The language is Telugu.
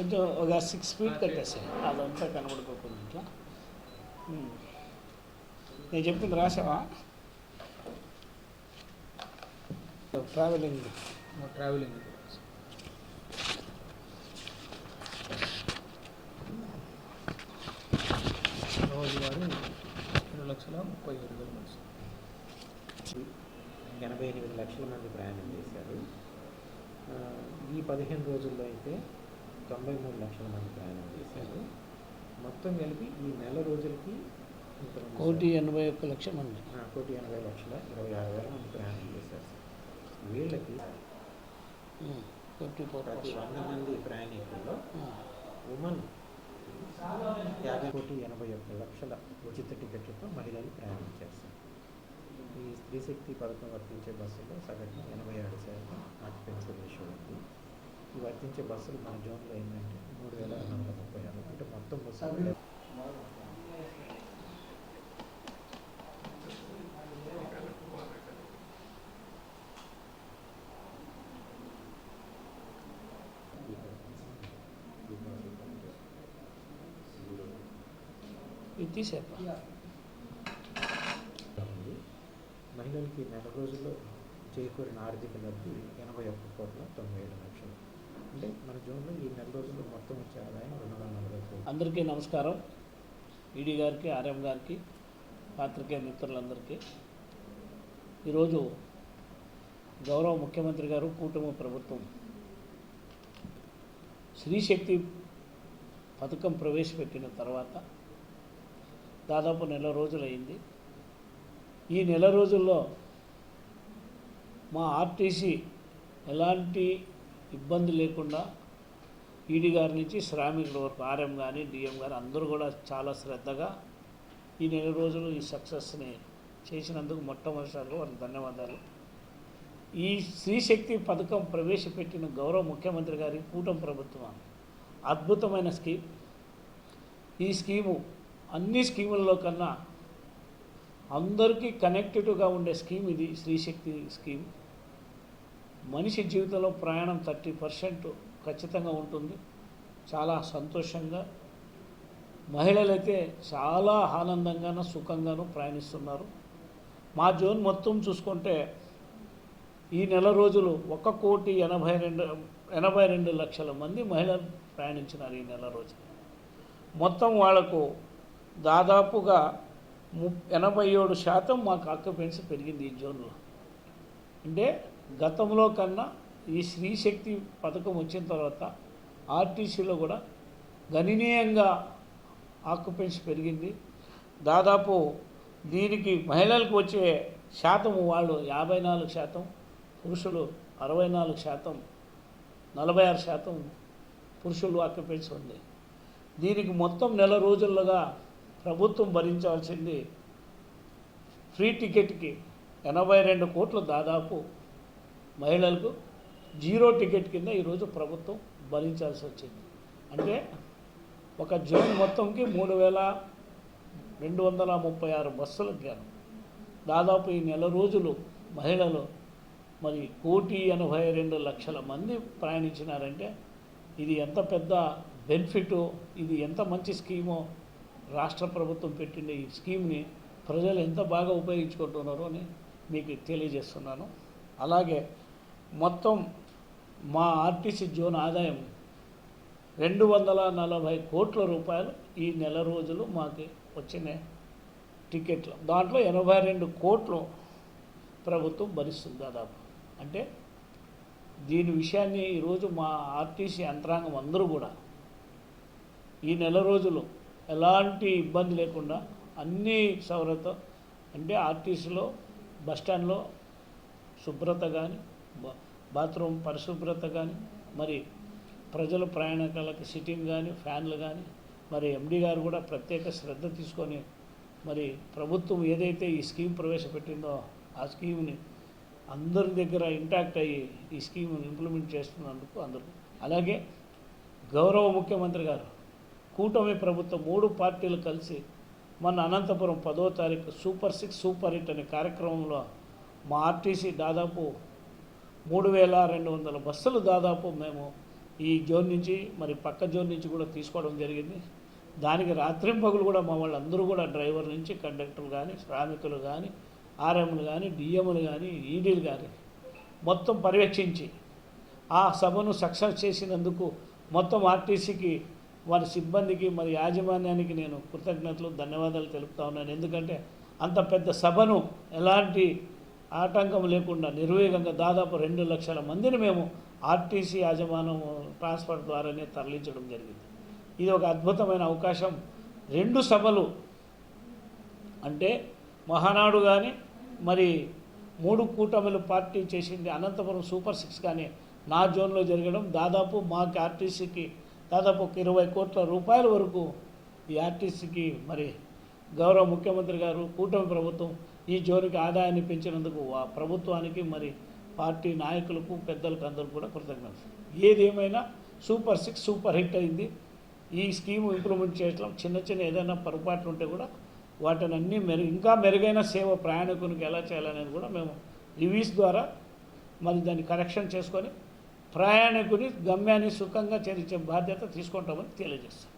కొంచెం ఒక సిక్స్ ఫీట్ కట్టేసాయి. అదంతా కనబడుకోకుండా ఇట్లా. నేను చెప్పింది రాసావా? ట్రావెలింగ్. ట్రావెలింగ్. రోజువారీ రెండు లక్షల ముప్పై ఏడు వేలు మనిషి ఎనభై ఎనిమిది లక్షల మంది ప్రయాణం చేశారు. ఈ పదిహేను రోజుల్లో అయితే తొంభై మూడు లక్షల మంది ప్రయాణం చేశారు. మొత్తం కలిపి ఈ నెల రోజులకి కోటి ఎనభై ఒక్క లక్ష మంది. కోటి ఎనభై లక్షల ఇరవై ఆరు వేల మంది ప్రయాణం చేశారు. వీళ్ళకి ఫోర్ ప్రతి వంద మంది ప్రయాణికుల్లో ఉమెన్ యాభై కోటి ఎనభై ఒక్క లక్షల ఉచిత టికెట్లతో మహిళలు ప్రయాణం చేస్తారు. ఈ స్త్రీ శక్తి పథకం వర్తించే బస్సులో సగటున ఎనభై ఏడు శాతం ఆక్యుపెన్సీ రేషియో ఉంది. వర్తించే బస్సులు మన జోన్లో ఏంటంటే మూడు వేల నాలుగు ముప్పై ఆరు అంటే మొత్తం బస్సులు ఇది తీసేపా మహిళలకి నెల రోజుల్లో చేకూరిన ఆర్థిక లబ్ధి ఎనభై ఒక్క కోట్ల తొంభై ఏడు లక్షలు. అంటే మన జోన్లో ఈ నెల రోజుల్లో మొత్తం వచ్చే ఆదాయం రెండు వందల నలభై అందరికీ నమస్కారం. ఈడీ గారికి ఆర్ఎం గారికి పాత్రికేయ మిత్రులందరికీ. ఈరోజు గౌరవ ముఖ్యమంత్రి గారు కూటమి ప్రభుత్వం స్త్రీశక్తి పథకం ప్రవేశపెట్టిన తర్వాత దాదాపు నెల రోజులైంది. ఈ నెల రోజుల్లో మా ఆర్టీసీ ఎలాంటి ఇబ్బంది లేకుండా ఈడీ గారి నుంచి శ్రామికుల వరకు ఆర్ఎం కానీ డిఎం కానీ అందరూ కూడా చాలా శ్రద్ధగా ఈ నెల రోజులు ఈ సక్సెస్ని చేసినందుకు మొట్టమొదటిసారిగా వారికి ధన్యవాదాలు. ఈ స్త్రీశక్తి పథకం ప్రవేశపెట్టిన గౌరవ ముఖ్యమంత్రి గారి కూటమి ప్రభుత్వం అద్భుతమైన స్కీమ్. ఈ స్కీము అన్ని స్కీముల్లో కన్నా అందరికీ కనెక్టెడ్గా ఉండే స్కీమ్ ఇది స్త్రీశక్తి స్కీమ్. మనిషి జీవితంలో ప్రయాణం థర్టీ పర్సెంట్ ఖచ్చితంగా ఉంటుంది. చాలా సంతోషంగా. మహిళలైతే చాలా ఆనందంగాను సుఖంగాను ప్రయాణిస్తున్నారు. మా జోన్ మొత్తం చూసుకుంటే ఈ నెల రోజులు ఒక కోటి ఎనభై రెండు ఎనభై రెండు లక్షల మంది మహిళలు ప్రయాణించినారు ఈ నెల రోజులు. మొత్తం వాళ్ళకు దాదాపుగా ము ఎనభై ఏడు శాతం మాకు ఆక్యుపెన్సీ పెరిగింది ఈ జోన్లో. అంటే గతంలో కన్నా ఈ స్త్రీశక్తి పథకం వచ్చిన తర్వాత ఆర్టీసీలో కూడా గణనీయంగా ఆక్యుపెన్సీ పెరిగింది. దాదాపు దీనికి మహిళలకు వచ్చే శాతం వాళ్ళు యాభై నాలుగు శాతం పురుషులు అరవై నాలుగు శాతం నలభై ఆరు శాతం పురుషులు ఆక్యుపెన్సీ ఉంది. దీనికి మొత్తం నెల రోజుల్లోగా ప్రభుత్వం భరించాల్సింది ఫ్రీ టికెట్కి ఎనభై రెండు కోట్లు దాదాపు మహిళలకు జీరో టికెట్ కింద ఈరోజు ప్రభుత్వం భరించాల్సి వచ్చింది. అంటే ఒక జూన్ మొత్తంకి మూడు వేల రెండు వందల ముప్పై ఆరు బస్సులు గాను దాదాపు ఈ నెల రోజులు మహిళలు మరి కోటి ఎనభై రెండు లక్షల మంది ప్రయాణించినారంటే ఇది ఎంత పెద్ద బెనిఫిట్ ఇది ఎంత మంచి స్కీమో రాష్ట్ర ప్రభుత్వం పెట్టిన ఈ స్కీమ్ని ప్రజలు ఎంత బాగా ఉపయోగించుకుంటున్నారో అని మీకు తెలియజేస్తున్నాను. అలాగే మొత్తం మా ఆర్టీసీ జోన్ ఆదాయం రెండు వందల నలభై కోట్ల రూపాయలు ఈ నెల రోజులు మాకు వచ్చిన టికెట్లు. దాంట్లో ఎనభై రెండు కోట్లు ప్రభుత్వం భరిస్తుంది దాదాపు. అంటే దీని విషయాన్ని ఈరోజు మా ఆర్టీసీ యంత్రాంగం అందరూ కూడా ఈ నెల రోజులు ఎలాంటి ఇబ్బంది లేకుండా అన్ని సౌరత అంటే ఆర్టీసీలో బస్టాండ్లో శుభ్రత కానీ బాత్రూమ్ పరిశుభ్రత కానీ మరి ప్రజల ప్రయాణికాలకు సిట్టింగ్ కానీ ఫ్యాన్లు కానీ మరి ఎండి గారు కూడా ప్రత్యేక శ్రద్ధ తీసుకొని మరి ప్రభుత్వం ఏదైతే ఈ స్కీమ్ ప్రవేశపెట్టిందో ఆ స్కీమ్ని అందరి దగ్గర ఇంటాక్ట్ అయ్యి ఈ స్కీమ్ని ఇంప్లిమెంట్ చేస్తున్నందుకు అందరూ అలాగే గౌరవ ముఖ్యమంత్రి గారు కూటమి ప్రభుత్వం మూడు పార్టీలు కలిసి మన అనంతపురం పదో తారీఖు సూపర్ సిక్స్ సూపర్ హిట్ అనే కార్యక్రమంలో మా ఆర్టీసీ దాదాపు మూడు వేల రెండు వందల బస్సులు దాదాపు మేము ఈ జోన్ నుంచి మరి పక్క జోన్ నుంచి కూడా తీసుకోవడం జరిగింది. దానికి రాత్రింపగులు కూడా మా వాళ్ళందరూ కూడా డ్రైవర్ నుంచి కండక్టర్లు కానీ శ్రామికులు కానీ ఆర్ఎంలు కానీ డిఎంలు కానీ ఈడీలు కానీ మొత్తం పర్యవేక్షించి ఆ సభను సక్సెస్ చేసినందుకు మొత్తం ఆర్టీసీకి వారి సిబ్బందికి మరి యాజమాన్యానికి నేను కృతజ్ఞతలు ధన్యవాదాలు తెలుపుతా ఉన్నాను. ఎందుకంటే అంత పెద్ద సభను ఎలాంటి ఆటంకం లేకుండా నిర్వేగంగా దాదాపు రెండు లక్షల మందిని మేము ఆర్టీసీ యాజమానం ట్రాన్స్పోర్ట్ ద్వారానే తరలించడం జరిగింది. ఇది ఒక అద్భుతమైన అవకాశం. రెండు సభలు అంటే మహానాడు కానీ మరి మూడు కూటమిలు పార్టీ చేసింది అనంతపురం సూపర్ సిక్స్ కానీ నా జోన్లో జరగడం దాదాపు మాకు ఆర్టీసీకి దాదాపు ఒక ఇరవై కోట్ల రూపాయల వరకు ఈ ఆర్టీసీకి మరి గౌరవ ముఖ్యమంత్రి గారు కూటమి ప్రభుత్వం ఈ జోరికి ఆదాయాన్ని పెంచినందుకు ఆ ప్రభుత్వానికి మరి పార్టీ నాయకులకు పెద్దలకు అందరూ కూడా కృతజ్ఞతలు. ఏదేమైనా సూపర్ సిక్స్ సూపర్ హిట్ అయింది. ఈ స్కీమ్ ఇంప్రూవ్మెంట్ చేయడం చిన్న చిన్న ఏదైనా పొరపాట్లు ఉంటే కూడా వాటిని అన్నీ మెరుగు ఇంకా మెరుగైన సేవ ప్రయాణికునికి ఎలా చేయాలనేది కూడా మేము రివ్యూస్ ద్వారా మరి దాన్ని కరెక్షన్ చేసుకొని ప్రయాణికుని గమ్యాన్ని సుఖంగా చేర్చే బాధ్యత తీసుకుంటామని తెలియజేస్తాం.